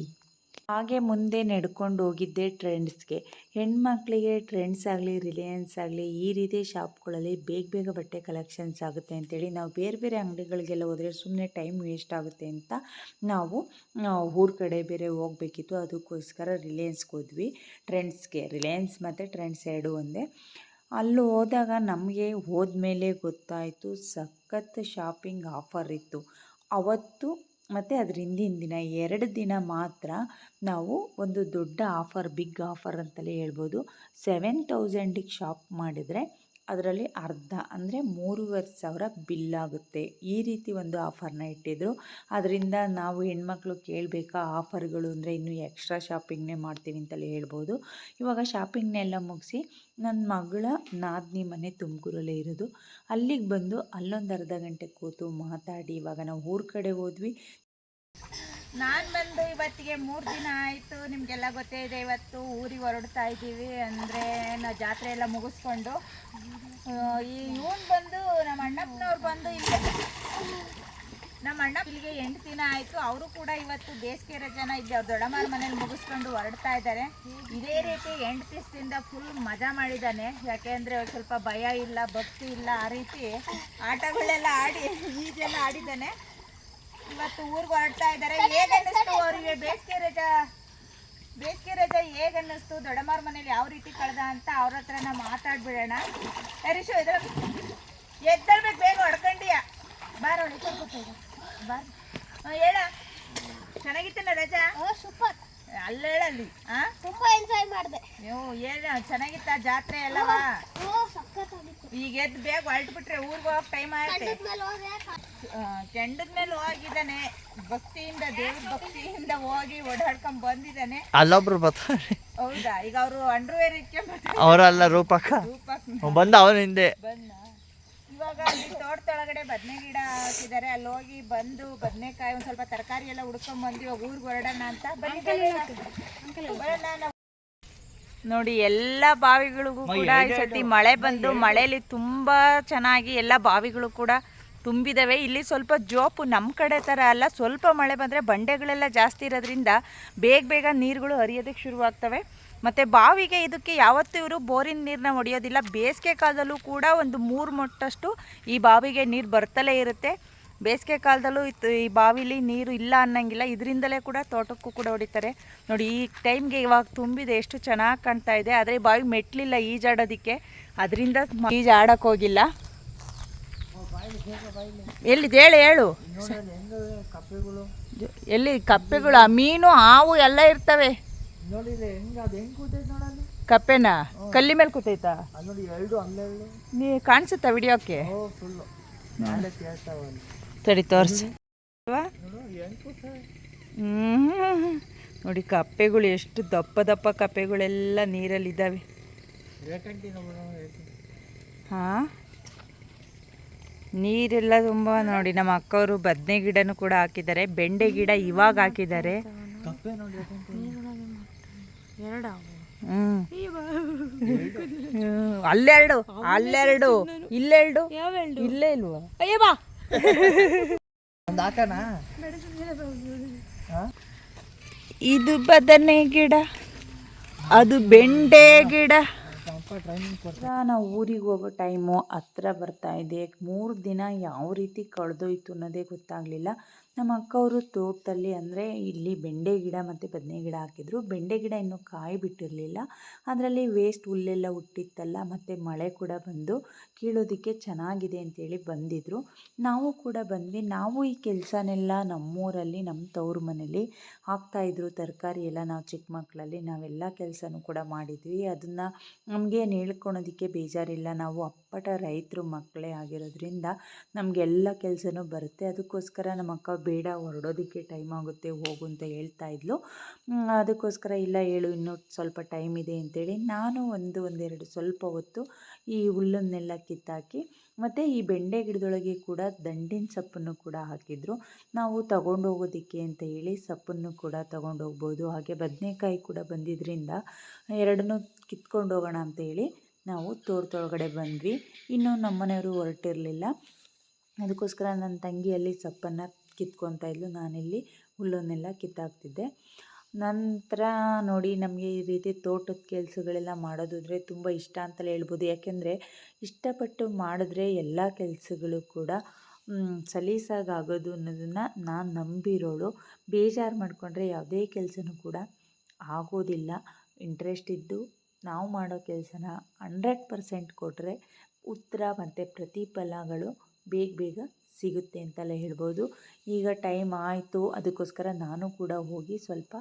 ಹಾಗೆ ಮುಂದೆ ನಡ್ಕೊಂಡು ಹೋಗಿದ್ದೆ ಟ್ರೆಂಡ್ಸ್ಗೆ ಹೆಣ್ಮಕ್ಳಿಗೆ ಟ್ರೆಂಡ್ಸ್ ಆಗಲಿ ರಿಲಯನ್ಸ್ ಆಗಲಿ, ಈ ರೀತಿ ಶಾಪ್ಗಳಲ್ಲಿ ಬೇಗ ಬೇಗ ಬಟ್ಟೆ ಕಲೆಕ್ಷನ್ಸ್ ಆಗುತ್ತೆ ಅಂತೇಳಿ ನಾವು ಬೇರೆ ಬೇರೆ ಅಂಗಡಿಗಳಿಗೆಲ್ಲ ಹೋದರೆ ಸುಮ್ಮನೆ ಟೈಮ್ ವೇಸ್ಟ್ ಆಗುತ್ತೆ ಅಂತ ನಾವು ಊರ ಕಡೆ ಬೇರೆ ಹೋಗಬೇಕಿತ್ತು. ಅದಕ್ಕೋಸ್ಕರ ರಿಲಯನ್ಸ್ಗೆ ಹೋದ್ವಿ. ಟ್ರೆಂಡ್ಸ್ಗೆ ರಿಲಯನ್ಸ್ ಮತ್ತು ಟ್ರೆಂಡ್ಸ್ ಎರಡು ಒಂದೇ. ಅಲ್ಲಿ ಹೋದಾಗ ನಮಗೆ ಹೋದ್ಮೇಲೆ ಗೊತ್ತಾಯಿತು, ಸಖತ್ ಶಾಪಿಂಗ್ ಆಫರ್ ಇತ್ತು. ಅವತ್ತು ಮತ್ತು ಅದ್ರ ಹಿಂದಿನ ದಿನ, ಎರಡು ದಿನ ಮಾತ್ರ ನಾವು ಒಂದು ದೊಡ್ಡ ಆಫರ್ ಬಿಗ್ ಆಫರ್ ಅಂತಲೇ ಹೇಳ್ಬೋದು. ಸೆವೆನ್ ತೌಸಂಡಿಗೆ ಶಾಪ್ ಮಾಡಿದರೆ ಅದರಲ್ಲಿ ಅರ್ಧ ಅಂದರೆ ಮೂರುವರೆ ಸಾವಿರ ಬಿಲ್ ಆಗುತ್ತೆ. ಈ ರೀತಿ ಒಂದು ಆಫರ್ನ ಇಟ್ಟಿದ್ದರು ಅದರಿಂದ ನಾವು ಹೆಣ್ಮಕ್ಳು ಕೇಳಬೇಕಾ ಆಫರ್ಗಳು ಅಂದರೆ ಇನ್ನೂ ಎಕ್ಸ್ಟ್ರಾ ಶಾಪಿಂಗ್ನೇ ಮಾಡ್ತೀವಿ ಅಂತಲೇ ಹೇಳ್ಬೋದು. ಇವಾಗ ಶಾಪಿಂಗ್ನೆಲ್ಲ ಮುಗಿಸಿ ನನ್ನ ಮಗಳ ನಾದಿನಿ ಮನೆ ತುಮಕೂರಲ್ಲೇ ಇರೋದು. ಅಲ್ಲಿಗೆ ಬಂದು ಅಲ್ಲೊಂದು ಅರ್ಧ ಗಂಟೆ ಕೂತು ಮಾತಾಡಿ. ಇವಾಗ ನಾವು ಊರ ಕಡೆ ಹೋದ್ವಿ. ನಾನು ಬಂದು ಇವತ್ತಿಗೆ ಮೂರು ದಿನ ಆಯಿತು, ನಿಮಗೆಲ್ಲ ಗೊತ್ತೇ ಇದೆ, ಇವತ್ತು ಊರಿಗೆ ಹೊರಡ್ತಾ ಇದ್ದೀವಿ. ಅಂದರೆ ನಾವು ಜಾತ್ರೆ ಎಲ್ಲ ಮುಗಿಸ್ಕೊಂಡು ಈ ಇವನು ಬಂದು ನಮ್ಮ ಅಣ್ಣಪ್ಪನವ್ರು ಬಂದು ಇಲ್ಲಿ. ನಮ್ಮ ಅಣ್ಣ ಇಲ್ಲಿಗೆ ಎಂಟು ದಿನ ಆಯಿತು. ಅವರು ಕೂಡ ಇವತ್ತು ಬೇಸಿಗೆ ರಜನ ಇದ್ದೆ ಅವ್ರು ದೊಡ್ಡಮ್ಮನ ಮನೇಲಿ ಮುಗಿಸ್ಕೊಂಡು ಹೊರಡ್ತಾ ಇದ್ದಾರೆ. ಇದೇ ರೀತಿ ಎಂಟು ದಿವಸದಿಂದ ಫುಲ್ ಮಜಾ ಮಾಡಿದ್ದಾನೆ. ಯಾಕೆಂದರೆ ಸ್ವಲ್ಪ ಭಯ ಇಲ್ಲ, ಭಕ್ತಿ ಇಲ್ಲ, ಆ ರೀತಿ ಆಟಗಳೆಲ್ಲ ಆಡಿ ಈಜೆಲ್ಲ ಆಡಿದ್ದಾನೆ. ಇವತ್ತು ಊರಿಗೆ ಹೊರಡ್ತಾ ಇದ್ದಾರೆ ಹೇಗೆ ಅನ್ನಿಸ್ತು ಅವರಿಗೆ? ಬೇಸಿಗೆ ರಜಾ ಬೇಸಿಗೆ ರಜಾ ಹೇಗೆ ಅನ್ನಿಸ್ತು? ಮನೇಲಿ ಯಾವ ರೀತಿ ಕಳೆದ ಅಂತ ಅವ್ರ ಹತ್ರ ನಾವು ಮಾತಾಡ್ಬಿಡೋಣ. ಹರೀಶು ಇದ್ರ ಎದ್ದಳ್ಬೇಕು ಬೇಗ, ಹೊಡ್ಕೊಂಡಿಯ? ಬಾರ ಬಾರ. ಹೇಳ. ಚೆನ್ನಾಗಿತ್ತನ ರಜಾ? ಸೂಪರ್. ಅಲ್ಲ ಹೇಳಲ್ಲಿ ಆ? ತುಂಬಾ ಎಂಜಾಯ್ ಮಾಡಿದೆ. ನೀವು ಹೇಳ ಚೆನ್ನಾಗಿತ್ತ ಜಾತ್ರೆ ಎಲ್ಲವಾ ಓ ಸಖತ್ತಾಗಿತ್ತು ಈಗ ಎದ್ದು ಬೇಗ ಹೊರಟ್ಬಿಟ್ರೆ ಊರಿಗೆ ಹೋಗಕ್ಕೆ ಟೈಮ್ ಆಯ್ತು? ಕೆಂಡದ ಮೇಲೆ ಹೋಗಿದ್ದಾನೆ ಭಕ್ತಿಯಿಂದ ದೇವ್ರ ಭಕ್ತಿಯಿಂದ ಹೋಗಿ ಓಡಾಡ್ಕೊಂಡ್ ಬಂದಿದ್ದಾನೆ. ಅಲ್ಲೊಬ್ರು ಬರ್ತಾರೆ ಹೌದಾ? ಈಗ ಅವರು ಅಂಡರ್ವೇರ್ ಇಟ್ಕೊಂಡ್ ಅವರಲ್ಲ ರೂಪಕ್ಕ ರೂಪಕ್ಕ ಬಂದ ಅವನ ಹಿಂದೆ ಬಂದ. ಇವಾಗ ಅಲ್ಲಿ ತೋಟದೊಳಗಡೆ ಬದನೆ ಗಿಡ ಹಾಕಿದ್ದಾರೆ. ಅಲ್ಲಿ ಹೋಗಿ ಬಂದು ಬದನೆಕಾಯಿ ಒಂದ್ ಸ್ವಲ್ಪ ತರಕಾರಿ ಎಲ್ಲ ಹುಡ್ಕೊಂಡ್ ಬಂದು ಇವಾಗ ಊರಿಗೆ ಹೊರಡೋಣ ಅಂತ ಬರೋಣ ನೋಡಿ ಎಲ್ಲ ಬಾವಿಗಳಿಗೂ ಕೂಡ ಈ ಸತಿ ಮಳೆ ಬಂದು ಮಳೆಯಲ್ಲಿ ತುಂಬಾ ಚೆನ್ನಾಗಿ ಎಲ್ಲ ಬಾವಿಗಳು ಕೂಡ ತುಂಬಿದವೆ. ಇಲ್ಲಿ ಸ್ವಲ್ಪ ಜೋಪು ನಮ್ಮ ಕಡೆ ಥರ ಅಲ್ಲ. ಸ್ವಲ್ಪ ಮಳೆ ಬಂದರೆ ಬಂಡೆಗಳೆಲ್ಲ ಜಾಸ್ತಿ ಇರೋದ್ರಿಂದ ಬೇಗ ಬೇಗ ನೀರುಗಳು ಹರಿಯೋದಕ್ಕೆ ಶುರುವಾಗ್ತವೆ. ಮತ್ತು ಬಾವಿಗೆ ಇದಕ್ಕೆ ಯಾವತ್ತೂ ಇವರು ಬೋರಿನ ನೀರನ್ನ ಹೊಡೆಯೋದಿಲ್ಲ. ಬೇಸಿಗೆ ಕಾಲದಲ್ಲೂ ಕೂಡ ಒಂದು ಮೂರು ಮೊಟ್ಟಷ್ಟು ಈ ಬಾವಿಗೆ ನೀರು ಬರ್ತಲೇ ಇರುತ್ತೆ. ಬೇಸಿಗೆ ಕಾಲದಲ್ಲೂ ಇತ್ತು ಈ ಬಾವಿಲಿ ನೀರು ಇಲ್ಲ ಅನ್ನಂಗಿಲ್ಲ. ಇದರಿಂದಲೇ ಕೂಡ ತೋಟಕ್ಕೂ ಕೂಡ ಹೊಡಿತಾರೆ. ನೋಡಿ ಈ ಟೈಮ್ಗೆ ಇವಾಗ ತುಂಬಿದೆ ಎಷ್ಟು ಚೆನ್ನಾಗಿ ಕಾಣ್ತಾ ಇದೆ. ಆದರೆ ಈ ಬಾವಿ ಮೆಟ್ಲಿಲ್ಲ ಈಜಾಡೋದಕ್ಕೆ ಅದರಿಂದ ಈಜಾಡೋಕ್ಕೆ ಹೋಗಿಲ್ಲ. ಎಲ್ಲಿದೆ ಹೇಳು ಹೇಳು. ಎಲ್ಲಿ ಕಪ್ಪೆಗಳು ಆ ಮೀನು ಹಾವು ಎಲ್ಲ ಇರ್ತವೆ. ನೋಡಿದ್ರೆ ಹೆಂಗ ಅದು ಹೆಂಗ್ ಕೂತೈತೆ ನೋಡಲ್ಲಿ? ಕಪ್ಪೆನ? ಕಲ್ಲಿ ಮೇಲೆ ಕೂತೈತಾ? ಅಲ್ಲಿ ನೋಡಿ ಎರಡು ಅಲ್ಲೆರಡು ನೀ ಕಾಣಿಸುತ್ತಾ ವಿಡಿಯೋಕ್ಕೆ? ಓ ಫುಲ್ಲು ನಾಳೆ ಕೇಳ್ತಾವ ಸರಿ ತೋರಿಸಿ. ನೋಡು. ಹೆಂಗ್ ಕೂತವೆ? ನೋಡಿ ಕಪ್ಪೆಗಳು ಎಷ್ಟು ದಪ್ಪ ದಪ್ಪ ಕಪ್ಪೆಗಳೆಲ್ಲ ನೀರಲ್ಲಿ ಇದ್ದಾವೆ. ಹಾಂ? ನೀರೆಲ್ಲ ತುಂಬ ನೋಡಿ ನಮ್ಮ ಅಕ್ಕವರು ಬದನೆ ಗಿಡನೂ ಕೂಡ ಹಾಕಿದ್ದಾರೆ ಬೆಂಡೆ ಗಿಡ ಇವಾಗ ಹಾಕಿದ್ದಾರೆ. ಅಲ್ಲೆರಡು ಅಲ್ಲೆರಡು. ಇಲ್ಲೆರಡು? ಇಲ್ಲೇ ಇಲ್ವಾ? ಇದು ಬದನೆ ಗಿಡ. ಅದು ಬೆಂಡೆ ಗಿಡ. ನಾವು ಊರಿಗೆ ಹೋಗೋ ಟೈಮು ಹತ್ರ ಬರ್ತಾ ಇದೆ. ಮೂರು ದಿನ ಯಾವ ರೀತಿ ಕಳೆದೋಯ್ತು ಅನ್ನೋದೇ ಗೊತ್ತಾಗಲಿಲ್ಲ. ನಮ್ಮ ಅಕ್ಕವರು ತೋಟದಲ್ಲಿ ಅಂದರೆ ಇಲ್ಲಿ ಬೆಂಡೆ ಗಿಡ ಮತ್ತು ಬದನೆ ಗಿಡ ಹಾಕಿದ್ರು. ಬೆಂಡೆ ಗಿಡ ಇನ್ನೂ ಕಾಯಿ ಬಿಟ್ಟಿರಲಿಲ್ಲ ಅದರಲ್ಲಿ ವೇಸ್ಟ್ ಹುಲ್ಲೆಲ್ಲ ಹುಟ್ಟಿತ್ತಲ್ಲ, ಮತ್ತು ಮಳೆ ಕೂಡ ಬಂದು ಕೀಳೋದಕ್ಕೆ ಚೆನ್ನಾಗಿದೆ ಅಂತೇಳಿ ಬಂದಿದ್ದರು ನಾವು ಕೂಡ ಬಂದ್ವಿ. ನಾವು ಈ ಕೆಲಸನೆಲ್ಲ ನಮ್ಮೂರಲ್ಲಿ, ನಮ್ಮ ತವ್ರ ಮನೇಲಿ ಹಾಕ್ತಾಯಿದ್ರು ತರಕಾರಿ ಎಲ್ಲ ನಾವು ಚಿಕ್ಕ ಮಕ್ಕಳಲ್ಲಿ ನಾವೆಲ್ಲ ಕೆಲಸನೂ ಕೂಡ ಮಾಡಿದ್ವಿ. ಅದನ್ನು ನಮಗೇನು ಹೇಳ್ಕೊಳೋದಕ್ಕೆ ಬೇಜಾರಿಲ್ಲ. ನಾವು ಅಪ್ಪಟ ರೈತರು ಮಕ್ಕಳೇ ಆಗಿರೋದ್ರಿಂದ ನಮಗೆಲ್ಲ ಕೆಲಸನೂ ಬರುತ್ತೆ. ಅದಕ್ಕೋಸ್ಕರ ನಮ್ಮ ಅಕ್ಕ ಬೇಡ, ಹೊರಡೋದಕ್ಕೆ ಟೈಮ್ ಆಗುತ್ತೆ, ಹೋಗು ಅಂತ ಹೇಳ್ತಾ ಇದ್ಲು. ಅದಕ್ಕೋಸ್ಕರ ಇಲ್ಲ ಹೇಳು, ಇನ್ನೂ ಸ್ವಲ್ಪ ಟೈಮ್ ಇದೆ ಅಂತೇಳಿ ನಾನು ಒಂದು, ಒಂದೆರಡು ಸ್ವಲ್ಪ ಹೊತ್ತು ಈ ಹುಲ್ಲನ್ನೆಲ್ಲ ಕಿತ್ತಾಕಿ ಮತ್ತು ಈ ಬೆಂಡೆ ಗಿಡದೊಳಗೆ ಕೂಡ ದಂಡಿನ ಸೊಪ್ಪನ್ನು ಕೂಡ ಹಾಕಿದ್ರು. ನಾವು ತಗೊಂಡು ಹೋಗೋದಕ್ಕೆ ಅಂತ ಹೇಳಿ ಸೊಪ್ಪನ್ನು ಕೂಡ ತಗೊಂಡು ಹೋಗ್ಬೋದು. ಹಾಗೆ ಬದನೆಕಾಯಿ ಕೂಡ ಬಂದಿದ್ದರಿಂದ ಎರಡನ್ನೂ ಕಿತ್ಕೊಂಡು ಹೋಗೋಣ ಅಂತ ಹೇಳಿ ನಾವು ತೋಟದೊಳಗಡೆ ಬಂದ್ವಿ. ಇನ್ನು ನಮ್ಮನೆಯವರು ಹೊರಟಿರಲಿಲ್ಲ. ಅದಕ್ಕೋಸ್ಕರ ನನ್ನ ತಂಗಿ ಅಲ್ಲಿ ಸೊಪ್ಪನ್ನು ಕಿತ್ಕೊತಾ ಇದ್ಲು. ನಾನಿಲ್ಲಿ ಹುಲ್ಲನ್ನೆಲ್ಲ ಕಿತ್ತಾಕ್ತಿದ್ದೆ. ನಂತರ ನೋಡಿ ನಮಗೆ ಈ ರೀತಿ ತೋಟದ ಕೆಲಸಗಳೆಲ್ಲ ಮಾಡೋದಿದ್ರೆ ತುಂಬ ಇಷ್ಟ ಅಂತಲೇ ಹೇಳ್ಬೋದು. ಯಾಕೆಂದರೆ ಇಷ್ಟಪಟ್ಟು ಮಾಡಿದ್ರೆ ಎಲ್ಲ ಕೆಲಸಗಳು ಕೂಡ ಸಲೀಸಾಗಿ ಆಗೋದು ಅನ್ನೋದನ್ನು ನಾನು ನಂಬಿರೋಳು. ಬೇಜಾರು ಮಾಡಿಕೊಂಡ್ರೆ ಯಾವುದೇ ಕೆಲಸನೂ ಕೂಡ ಆಗೋದಿಲ್ಲ. ಇಂಟ್ರೆಸ್ಟ್ ಇದ್ದು ನಾವು ಮಾಡೋ ಕೆಲಸನ ಹಂಡ್ರೆಡ್ ಪರ್ಸೆಂಟ್ ಕೊಟ್ಟರೆ ಉತ್ತರ ಮತ್ತು ಪ್ರತಿಫಲಗಳು ಬೇಗ ಬೇಗ ಸಿಗುತ್ತೆ ಅಂತಲೇ ಹೇಳ್ಬೋದು. ಈಗ ಟೈಮ್ ಆಯಿತು, ಅದಕ್ಕೋಸ್ಕರ ನಾನು ಕೂಡ ಹೋಗಿ ಸ್ವಲ್ಪ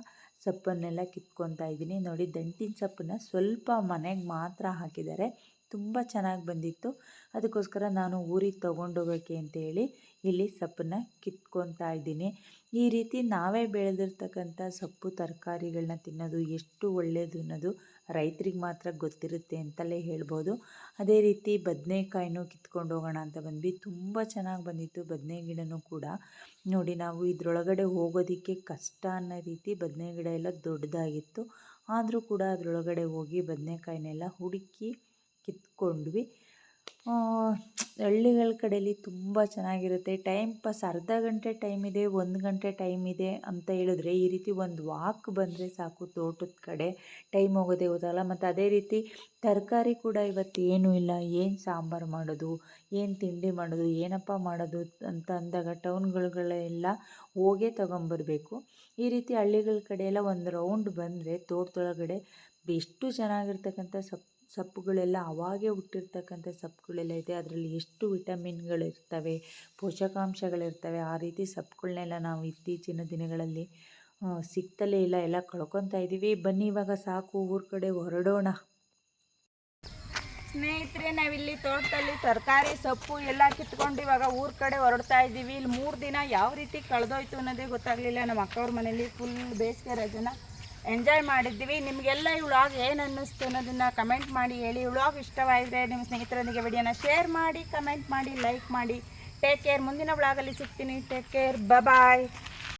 ಸೊಪ್ಪನ್ನೆಲ್ಲ ಕಿತ್ಕೊತಾ ಇದ್ದೀನಿ. ನೋಡಿ, ದಂಟಿನ ಸೊಪ್ಪನ್ನ ಸ್ವಲ್ಪ ಮನೆಗೆ ಮಾತ್ರ ಹಾಕಿದ್ದಾರೆ. ತುಂಬ ಚೆನ್ನಾಗಿ ಬಂದಿತ್ತು. ಅದಕ್ಕೋಸ್ಕರ ನಾನು ಊರಿಗೆ ತೊಗೊಂಡೋಗೋಕ್ಕೆ ಅಂತೇಳಿ ಇಲ್ಲಿ ಸೊಪ್ಪನ್ನ ಕಿತ್ಕೊತಾ ಇದ್ದೀನಿ. ಈ ರೀತಿ ನಾವೇ ಬೆಳೆದಿರ್ತಕ್ಕಂಥ ಸೊಪ್ಪು ತರಕಾರಿಗಳನ್ನ ತಿನ್ನೋದು ಎಷ್ಟು ಒಳ್ಳೆಯದು ಅನ್ನೋದು ರೈತರಿಗೆ ಮಾತ್ರ ಗೊತ್ತಿರುತ್ತೆ ಅಂತಲೇ ಹೇಳ್ಬೋದು. ಅದೇ ರೀತಿ ಬದನೆಕಾಯಿನೂ ಕಿತ್ಕೊಂಡು ಹೋಗೋಣ ಅಂತ ಬಂದ್ವಿ. ತುಂಬ ಚೆನ್ನಾಗಿ ಬಂದಿತ್ತು ಬದನೆ ಗಿಡನೂ ಕೂಡ. ನೋಡಿ, ನಾವು ಇದರೊಳಗಡೆ ಹೋಗೋದಕ್ಕೆ ಕಷ್ಟ ಅನ್ನೋ ರೀತಿ ಬದನೆ ಗಿಡ ಎಲ್ಲ ದೊಡ್ಡದಾಗಿತ್ತು. ಆದರೂ ಕೂಡ ಅದರೊಳಗಡೆ ಹೋಗಿ ಬದನೆಕಾಯಿನೆಲ್ಲ ಹುಡುಕಿ ಕಿತ್ಕೊಂಡ್ವಿ. ಹಳ್ಳಿಗಳ ಕಡೆಯಲ್ಲಿ ತುಂಬ ಚೆನ್ನಾಗಿರುತ್ತೆ. ಟೈಮ್ ಪಾಸ್ ಅರ್ಧ ಗಂಟೆ ಟೈಮ್ ಇದೆ, ಒಂದು ಗಂಟೆ ಟೈಮ್ ಇದೆ ಅಂತ ಹೇಳಿದ್ರೆ ಈ ರೀತಿ ಒಂದು ವಾಕ್ ಬಂದರೆ ಸಾಕು ತೋಟದ ಕಡೆ. ಟೈಮ್ ಹೋಗೋದೇ ಗೊತ್ತಾಗಲ್ಲ ಮತ್ತು ಅದೇ ರೀತಿ ತರಕಾರಿ ಕೂಡ ಇವತ್ತು ಏನೂ ಇಲ್ಲ. ಏನು ಸಾಂಬಾರು ಮಾಡೋದು? ಏನು ತಿಂಡಿ ಮಾಡೋದು? ಏನಪ್ಪ ಮಾಡೋದು? ಅಂತ ಅಂದಾಗ ಟೌನ್ಗಳುಗಳೆಲ್ಲ ಹೋಗೇ ತೊಗೊಂಬರ್ಬೇಕು. ಈ ರೀತಿ ಹಳ್ಳಿಗಳ ಕಡೆಯೆಲ್ಲ ಒಂದು ರೌಂಡ್ ಬಂದರೆ ತೋಟದೊಳಗಡೆ ಎಷ್ಟು ಚೆನ್ನಾಗಿರ್ತಕ್ಕಂಥ ಸೊಪ್ಪು ಸೊಪ್ಪುಗಳೆಲ್ಲ ಅವಾಗೇ ಹುಟ್ಟಿರ್ತಕ್ಕಂಥ ಸೊಪ್ಪುಗಳೆಲ್ಲ ಇದೆ. ಅದರಲ್ಲಿ ಎಷ್ಟು ವಿಟಮಿನ್ಗಳಿರ್ತವೆ, ಪೋಷಕಾಂಶಗಳಿರ್ತವೆ, ಆ ರೀತಿ ಸೊಪ್ಪುಗಳನ್ನೆಲ್ಲ ನಾವು ಇತ್ತೀಚಿನ ದಿನಗಳಲ್ಲಿ ಸಿಗ್ತಲೇ ಇಲ್ಲ. ಎಲ್ಲ ಕಳ್ಕೊತಾ ಇದ್ದೀವಿ. ಬನ್ನಿ, ಇವಾಗ ಸಾಕು. ಊರ ಕಡೆ ಹೊರಡೋಣ. ಸ್ನೇಹಿತರೆ, ನಾವಿಲ್ಲಿ ತೋಟದಲ್ಲಿ ತರಕಾರಿ, ಸೊಪ್ಪು ಎಲ್ಲ ಕಿತ್ಕೊಂಡು ಇವಾಗ ಊರ ಕಡೆ ಹೊರಡ್ತಾ ಇದ್ದೀವಿ. ಇಲ್ಲಿ ಮೂರು ದಿನ ಯಾವ ರೀತಿ ಕಳೆದೋಯ್ತು ಅನ್ನೋದೇ ಗೊತ್ತಾಗಲಿಲ್ಲ. ನಮ್ಮ ಅಕ್ಕವ್ರ ಮನೇಲಿ ಫುಲ್ ಬೇಸಿಗೆ ರಜನ ಎಂಜಾಯ್ ಮಾಡಿದ್ದೀವಿ. ನಿಮಗೆಲ್ಲ ಈ ವ್ಲಾಗ್ ಏನು ಅನ್ನಿಸ್ತು ಅನ್ನೋದನ್ನು ಕಮೆಂಟ್ ಮಾಡಿ ಹೇಳಿ. ಈ ವ್ಲಾಗ್ ನಿಮ್ಮ ಸ್ನೇಹಿತರೊಂದಿಗೆ ವಿಡಿಯೋನ ಶೇರ್ ಮಾಡಿ ಕಮೆಂಟ್ ಮಾಡಿ ಲೈಕ್ ಮಾಡಿ. ಟೇಕ್ ಕೇರ್ ಮುಂದಿನ ವ್ಲಾಗಲ್ಲಿ ಸಿಗ್ತೀನಿ. Take care bye